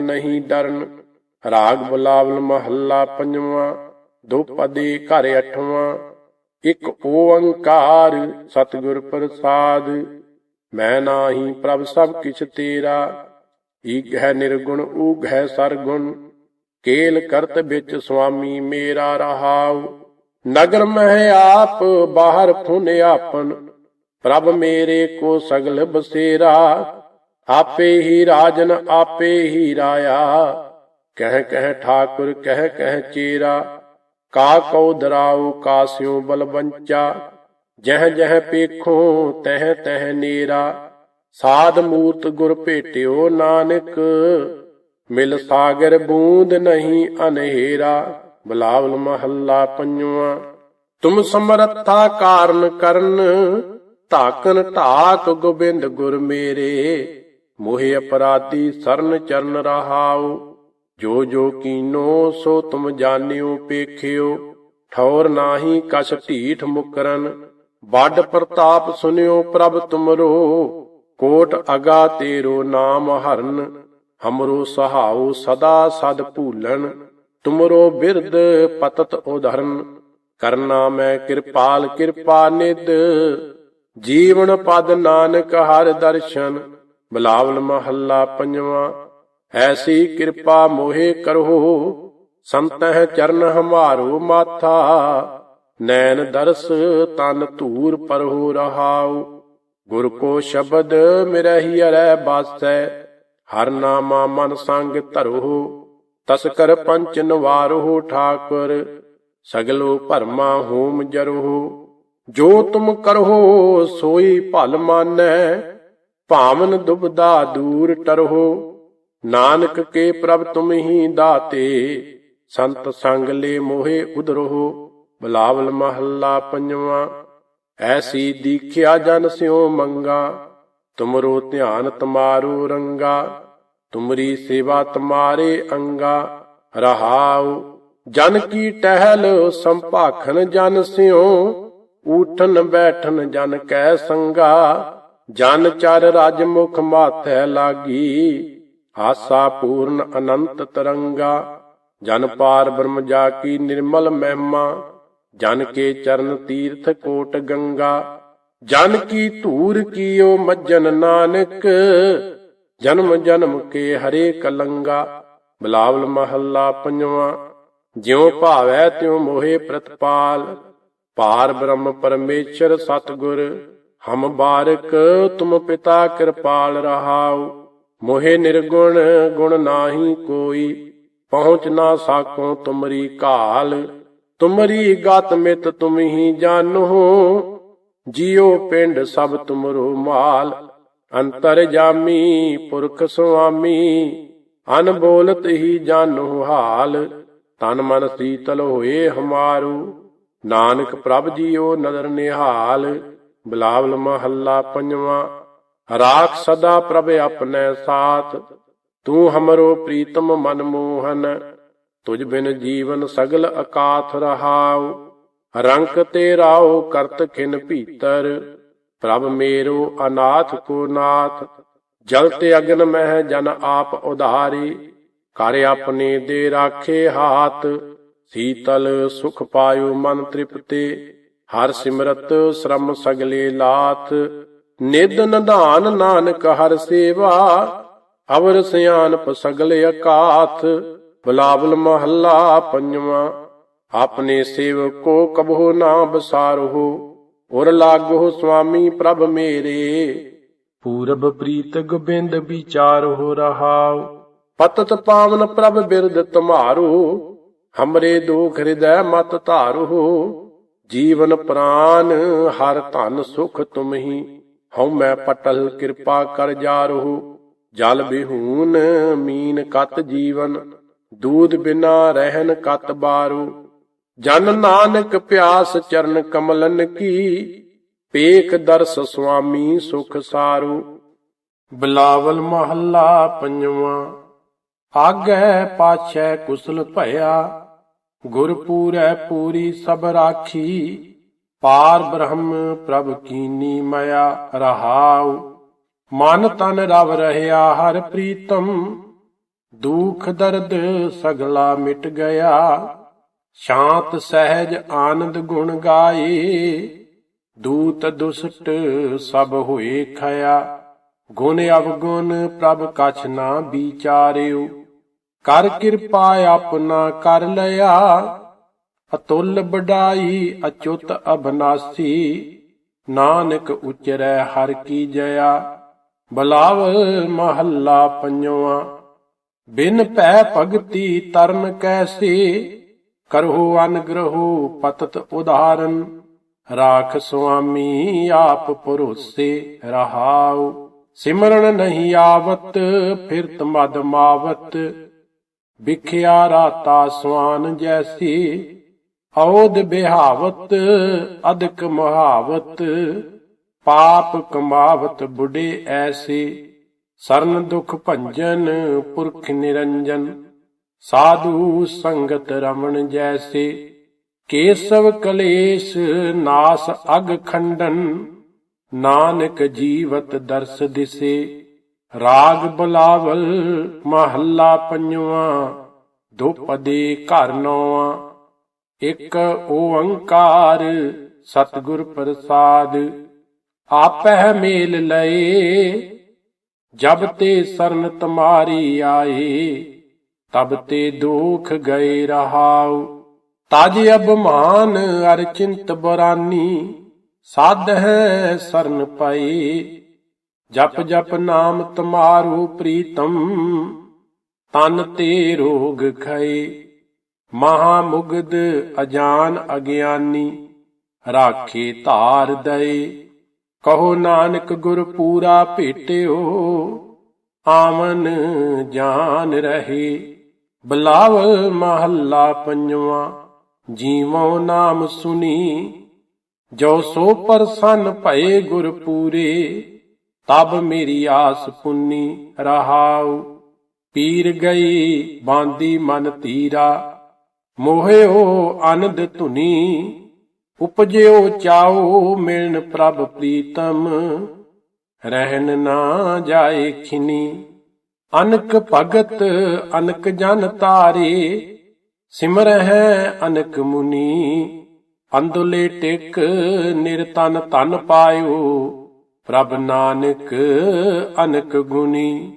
ਨਾਨਕ ਨਹੀਂ ਡਰਨ। ਰਾਗ ਬੁਲਾਵਲ ਮਹੱਲਾ ਪੰਜਵਾਂ, ਦੋ ਘਰ ਅਠਵਾਂ। ਇੱਕ ਓੰਕਾਰ ਸਤਿਗੁਰ ਪ੍ਰਸਾਦ। ਮੈਂ ਨਾਹੀ ਪ੍ਰਭ ਸਭ ਕਿਛ ਤੇਰਾ। ਈਕ ਨਿਰਗੁਣ ਊਗ ਹੈ ਸਰਗੁਣ। ਕੇਲ ਕਰਤ ਵਿੱਚ ਸੁਆਮੀ ਮੇਰਾ ਰਹਾਉ। ਨਗਰ ਮਹਿ ਆਪ ਬਾਹਰ ਫੁਨ ਆਪਨ। ਪ੍ਰਭ ਮੇਰੇ ਕੋ ਸਗਲ ਬਸੇਰਾ। ਆਪੇ ਹੀ ਰਾਜਨ ਆਪੇ ਹੀ ਰਾਇਆ। ਕਹਿ ਕਹਿ ਠਾਕੁਰ ਕਹਿ ਕਹਿ ਚੇਰਾ। ਕਾ ਕਉ ਦਰਾਉ ਕਾਸਿਉ ਬਲਵੰਚਾ ਜਹ ਜਹ ਪੇਖੋ ਤਹ ਤਹ ਨੀਰਾ। ਸਾਧ ਮੂਰਤ ਗੁਰ ਭੇਟਿਓ ਨਾਨਕ। ਮਿਲ ਸਾਗਰ ਬੂੰਦ ਨਹੀਂ ਅਨਹੇਰਾ। ਬਲਾਵਲ ਮਹੱਲਾ ਪੰਜਵਾਂ। ਤੁਮ ਸਮਰੱਥਾ ਕਾਰਨ ਕਰਨ। ਧਾਕਨ ਢਾਕ ਗੋਬਿੰਦ ਗੁਰ ਮੇਰੇ। ਮੋਹਿ ਅਪਰਾਧੀ ਸਰਨ ਚਰਨ ਰਹਾਉ, ਜੋ ਜੋ ਕੀਨੋ ਸੋ ਤੁਮ ਜਾਣਿਓ ਪੇਖਿਓ, ਠੌਰ ਨਾਹੀ ਕਛ ਢੀਠ ਮੁਕਰਨ, ਵੱਡ ਪ੍ਰਤਾਪ ਸੁਨਿਓ ਪ੍ਰਭ ਤੁਮਰੋ, ਕੋਟ ਅਗਾ ਤੇਰੋ ਨਾਮ ਹਰਨ, ਹਮਰੋ ਸਹਾਉ ਸਦਾ ਸਦ ਭੂਲਣ, ਤੁਮਰੋ ਬਿਰਦ ਪਤਤ ਉਧਰਨ, ਕਰਨਾ ਮੈਂ ਕਿਰਪਾਲ ਕਿਰਪਾ ਨਿਦ ਜੀਵਨ ਪਦ ਨਾਨਕ ਹਰ ਦਰਸ਼ਨ ਬਿਲਾਵਲ ਮਹੱਲਾ ਪੰਜਵਾਂ, ਐਸੀ ਕਿਰਪਾ ਮੋਹਿ ਕਰੋ ਸੰਤਹਿ ਚਰਨ ਹਮਾਰੋ ਮਾਥਾ, ਨੈਣ ਦਰਸ ਤਨ ਧੂਰ ਪਰਹੋ ਰਹਾਉ, ਗੁਰ ਕੋ ਸ਼ਬਦ ਮਿਰਹਿ ਅਰੈ ਬਾਸੈ, ਹਰ ਨਾਮਾ ਮਨ ਸੰਗ ਧਰੋ ਤਸਕਰ ਪੰਚ ਨਵਾਰੋ ਠਾਕੁਰ, ਸਗਲੋ ਭਰਮਾ ਹੋਮ ਜਰੋ ਜੋ ਤੁਮ ਕਰੋ ਸੋਈ ਭਲ ਮਾਨੈ ਭਾਵਨ ਦੁਬਦਾ ਦੂਰ ਟਰੋ ਨਾਨਕ ਕੇ ਪ੍ਰਭ ਤੁਮ ਹੀ ਦਾਤੇ, ਸੰਤ ਸੰਗ ਲੈ ਮੋਹੇ ਉਦਰੋ ਬਲਾਵਲ ਮਹੱਲਾ ਪੰਜਵਾਂ, ਐਸੀ ਦੀਖਿਆ ਜਨ ਸਿਉ ਮੰਗਾ, ਤੁਮਰੋ ਧਿਆਨ ਤੁਮਾਰੋ ਰੰਗਾ, ਤੁਮਰੀ ਸੇਵਾ ਤੁਮਾਰੇ ਅੰਗਾ, ਰਹਾਉ, ਜਨ ਕੀ ਟਹਿਲ ਸੰਭਾਖਣ ਜਨ ਸਿਉ, ਊਠਨ ਬੈਠਨ ਜਨ ਕੈ ਸੰਗਾ ਜਨ ਚਰ ਰਜ ਮੁਖ ਮਾਥੈ ਲਾਗੀ, ਆਸਾ ਪੂਰਨ ਅਨੰਤ ਤਰੰਗਾ। ਜਨ ਪਾਰ ਬ੍ਰਹਮ ਜਾ ਕੀ ਨਿਰਮਲ ਮਹਿਮਾ, ਜਨ ਕੇ ਚਰਨ ਤੀਰਥ ਕੋਟ ਗੰਗਾ। ਜਨ ਕੀ ਧੂਰ ਕੀਓ ਮੱਜਨ ਨਾਨਕ, ਜਨਮ ਜਨਮ ਕੇ ਹਰੇ ਕਲੰਗਾ। ਬਲਾਵਲ ਮਹੱਲਾ ਪੰਜਵਾਂ, ਜਿਉ ਭਾਵੈ ਤਿਉ ਮੋਹਿ ਪ੍ਰਤਪਾਲ। ਪਾਰ ਬ੍ਰਹਮ ਪਰਮੇਸ਼ਰ ਸਤਗੁਰ ਹਮ ਬਾਰਕ ਤੁਮ ਪਿਤਾ ਕਿਰਪਾਲ ਰਹਾਉ, ਮੋਹਿ ਨਿਰਗੁਣ ਗੁਣ ਨਾਹੀ ਕੋਈ, ਪਹੁੰਚ ਨਾ ਸਾਕੋ ਤੁਮਰੀ ਕਾਲ ਤੁਮਰੀ ਗਤ ਮਿਤ ਤੁਮ ਹੀ ਜਾਣੋ, ਜਿਉ ਪਿੰਡ ਸਭ ਤੁਮਰੋ ਮਾਲ, ਅੰਤਰ ਜਾਮੀ ਪੁਰਖ ਸੁਆਮੀ ਅਨਬੋਲਤ ਹੀ ਜਾਣੋ ਹਾਲ, ਤਨ ਮਨ ਸੀਤਲ ਹੋਏ ਹਮਾਰੂ, ਨਾਨਕ ਪ੍ਰਭ ਜੀਓ ਨਦਰ ਨਿਹਾਲ ਬਲਾਵਲ ਮਹੱਲਾ ਪੰਜਵਾਂ, ਰਾਖ ਸਦਾ ਪ੍ਰਭ ਆਪਣੇ ਸਾਥ, ਤੂੰ ਹਮਰੋ ਪ੍ਰੀਤਮ ਮਨ ਮੋਹਨ, ਤੁਝ ਬਿਨ ਜੀਵਨ ਸਗਲ ਅਕਾਥ ਰਹਾਉ, ਰੰਕ ਤੇ ਰਾਉ ਕਰਤ ਖਿਨ ਭੀਤਰ, ਪ੍ਰਭ ਮੇਰੋ ਅਨਾਥ ਕੋ ਨਾਥ, ਜਲ ਤੇ ਅਗਨ ਮਹਿ ਜਨ ਆਪ ਉਧਾਰੀ, ਕਰ ਆਪਣੇ ਦੇ ਰਾਖੇ ਹਾਥ, ਸੀਤਲ ਸੁਖ ਪਾਇਓ ਮਨ ਤ੍ਰਿਪਤੇ। ਹਰ ਸਿਮਰਤ ਸ਼ਰਮ ਸਗਲੇ ਲਾਥ ਨਿਦ ਨਧਾਨ ਨਾਨਕ ਹਰ ਸੇਵਾ ਅਵਰ ਸਿਆਨਪ ਸਗਲੇ ਅਕਾਥ ਬਲਾਵਲ ਮਹੱਲਾ ਪੰਜਵਾਂ ਆਪਣੇ ਸੇਵਕੋ ਕਬਹੁ ਨਾ ਬਸਾਰਹੁ ਉਰ ਲਾਗੋ ਸੁਆਮੀ ਪ੍ਰਭ ਮੇਰੇ। ਪੂਰਬ ਪ੍ਰੀਤ ਗੋਬਿੰਦ ਵਿਚਾਰਹੁ ਰਹਾਉ। ਪਤਤ ਪਾਵਨ ਪ੍ਰਭ ਬਿਰਦ ਤੁਮਾਰੋ ਹਮਰੇ ਦੁਖ ਹਿਰਦੈ ਮਤ ਧਾਰੋ। ਜੀਵਨ ਪ੍ਰਾਨ, ਹਰ ਧਨ ਸੁਖ ਤੁਮਹੀ। ਹਉ ਮੈਂ ਪਟਲ, ਕਿਰਪਾ ਕਰ ਜਾ ਜਾਰੋ ਜਲ ਬਿਹੂਨ, ਮੀਨ ਕਤ ਜੀਵਨ। ਦੂਧ ਬਿਨਾ ਰਹਿਨ ਕਤ ਬਾਰੂ। ਜਨ ਨਾਨਕ ਪਿਆਸ ਚਰਨ ਕਮਲਨ ਕੀ। ਪੇਖ ਦਰਸ ਸੁਆਮੀ ਸੁਖ ਸਾਰੂ। ਬਿਲਾਵਲ ਮਹੱਲਾ ਪੰਜਵਾਂ। ਆਗੈ ਪਾਛੈ ਕੁਸਲ ਭਇਆ। ਗੁਰ ਪੂਰੈ ਪੂਰੀ ਸਭ ਰਾਖੀ, ਪਾਰ ਬ੍ਰਹਮ ਪ੍ਰਭ ਕੀਨੀ ਮਇਆ ਰਹਾਉ। ਮਨ ਤਨ ਰਵ ਰਹਿਆ ਹਰ ਪ੍ਰੀਤਮ, ਦੁਖ ਦਰਦ ਸਗਲਾ ਮਿਟ ਗਿਆ। ਸ਼ਾਂਤ ਸਹਿਜ ਆਨੰਦ ਗੁਣ ਗਾਏ, ਦੂਤ ਦੁਸਟ ਸਭ ਹੋਏ ਖਿਆ ਗੁਣ ਅਵਗੁਣ ਪ੍ਰਭ ਕਛ ਨਾ ਵਿਚਾਰਿਓ। ਕਰ ਕਿਰਪਾ ਆਪਣਾ ਕਰ ਲਿਆ। ਅਤੁੱਲ ਬਡਾਈ ਅਚੁੱਤ ਅਬਨਾਸੀ ਨਾਨਕ ਉਚਰੈ ਹਰ ਕੀ ਜਇਆ। ਬਲਾਵ ਮਹੱਲਾ ਪੰਜਵਾ। ਬਿਨ ਭੈ ਭਗਤੀ ਤਰਨ ਕੈਸੇ। ਕਰਹੁ ਅਨਗ੍ਰਹੁ ਪਤਤ ਉਦਾਹਰਨ ਰਾਖ ਸੁਆਮੀ ਆਪ ਭਰੋਸੇ ਰਹਾਉ। ਸਿਮਰਨ ਨਹੀਂ ਆਵਤ, ਫਿਰਤ ਮਦ ਮਾਵਤ। ਵਿਖਿਆ ਰਾਤਾ ਸਵਾਨ ਜੈਸੀ ਔਦ ਬਿਹਾਵਤ ਅਦਕ ਮਹਾਵਤ, ਪਾਪ ਕਮਾਵਤ ਬੁੱਢੇ ਐਸੇ, ਸਰਨ ਦੁਖ ਭੰਜਨ, ਪੁਰਖ ਨਿਰੰਜਨ, ਸਾਧੂ ਸੰਗਤ ਰਮਣ ਜੈਸੇ, ਕੇਸਵ ਕਲੇਸ਼, ਨਾਸ ਅਗ ਖੰਡਨ, ਨਾਨਕ ਜੀਵਤ ਦਰਸ ਦਿਸੇ। ਰਾਗ ਬਲਾਵਲ ਮਹੱਲਾ ਪੰਜਵਾ ਦੁਪਦੇ ਘਰ ਨੌਵਾਂ, ਇੱਕ ਓੰਕਾਰ ਸਤਿਗੁਰ ਪ੍ਰਸਾਦ, ਆਪਹਿ ਮੇਲ ਲਏ, ਜਬ ਤੇ ਸਰਨ ਤੁਮਾਰੀ ਆਏ, ਤਬ ਤੇ ਦੁਖ ਗਏ ਰਹਾਉ। ਤਜ ਅਭਮਾਨ ਅਰ ਚਿੰਤ ਬਰਾਨੀ ਸਾਧ ਹੈ ਸਰਨ ਪਾਈ ਜਪ ਜਪ ਨਾਮ ਤੁਮਾਰੋ ਪ੍ਰੀਤਮ, ਤਨ ਤੇ ਰੋਗ ਖਏ। ਮਹਾ ਮੁਗਦ ਅਜਾਨ ਅਗਿਆਨੀ, ਰਾਖੇ ਧਾਰ ਦਏ। ਕਹੋ ਨਾਨਕ ਗੁਰ ਪੂਰਾ ਭੇਟਿਓ ਆਮਨ ਜਾਨ ਰਹੇ। ਬਲਾਵ ਮਹੱਲਾ ਪੰਜਵਾ ਜੀਵੋ ਨਾਮ ਸੁਨੀ। ਜੋ ਸੋ ਪਰਸਨ ਭਏ ਗੁਰ ਪੂਰੇ ਤਬ ਮੇਰੀ ਆਸ ਪੁੰਨੀ ਰਹਾਉ। ਪੀਰ ਗਈ ਬਾਂਦੀ ਮਨ ਤੀਰਾ। ਮੋਹਿਓ ਆਨੰਦ ਧੁਨੀ। ਉਪਜਿਓ ਚਾਓ ਮਿਲਨ ਪ੍ਰਭ ਪ੍ਰੀਤਮ। ਰਹਿਣ ਨਾ ਜਾਏ ਖਿਨੀ। ਅਨਕ ਭਗਤ, ਅਨਕ ਜਨ ਤਾਰੇ ਸਿਮਰ ਹੈ ਅਨਕ ਮੁਨੀ। ਅੰਦੁਲੇ ਟਿਕ ਨਿਰਤਨ ਤਨ ਪਾਇਓ। ਪ੍ਰਭ ਨਾਨਕ ਅਨਕ ਗੁਨੀ